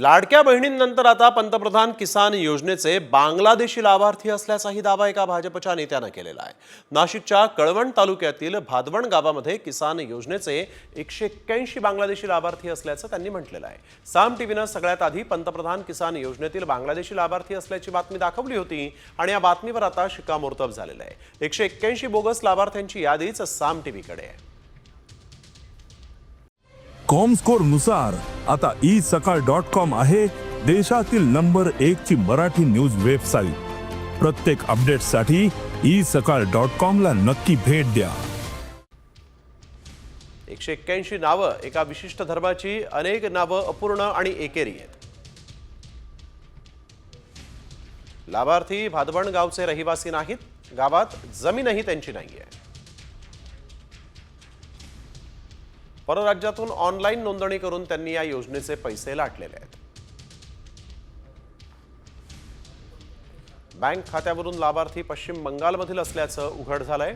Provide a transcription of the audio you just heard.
लाडक्या बहिणींनंतर आता पंतप्रधान किसान योजनेचे बांगलादेशी लाभार्थी असल्याचाही दावा एका भाजपच्या नेत्यानं केलेला आहे. नाशिकच्या कळवण तालुक्यातील भादवण गावामध्ये किसान योजनेचे एकशे एक्क्याऐंशी बांगलादेशी लाभार्थी असल्याचं त्यांनी म्हटलेलं आहे. साम टीव्हीनं सगळ्यात आधी पंतप्रधान किसान योजनेतील बांगलादेशी लाभार्थी असल्याची बातमी दाखवली होती आणि या बातमीवर आता शिक्कामोर्तब झालेलं आहे. एकशे एक्क्याऐंशी बोगस लाभार्थ्यांची यादीच साम टीव्हीकडे आहे. कॉमस्कोरनुसार आता ई सकाळ डॉट कॉम आहे देशातील नंबर एक ची मराठी न्यूज वेबसाईट. प्रत्येक अपडेटसाठी ई सकाळ डॉट कॉम ला नक्की भेट द्या. एकशे एक्क्याऐंशी नावं एका विशिष्ट धर्माची अनेक नावं अपूर्ण आणि एकेरी आहेत. लाभार्थी भादवण गावचे रहिवासी नाहीत गावात जमीनही त्यांची नाही आहे परराज्यातून ऑनलाईन नोंदणी करून त्यांनी या योजनेचे पैसे लाटलेले आहेत. बँक खात्यावरून लाभार्थी पश्चिम बंगालमधील असल्याचं उघड झालंय.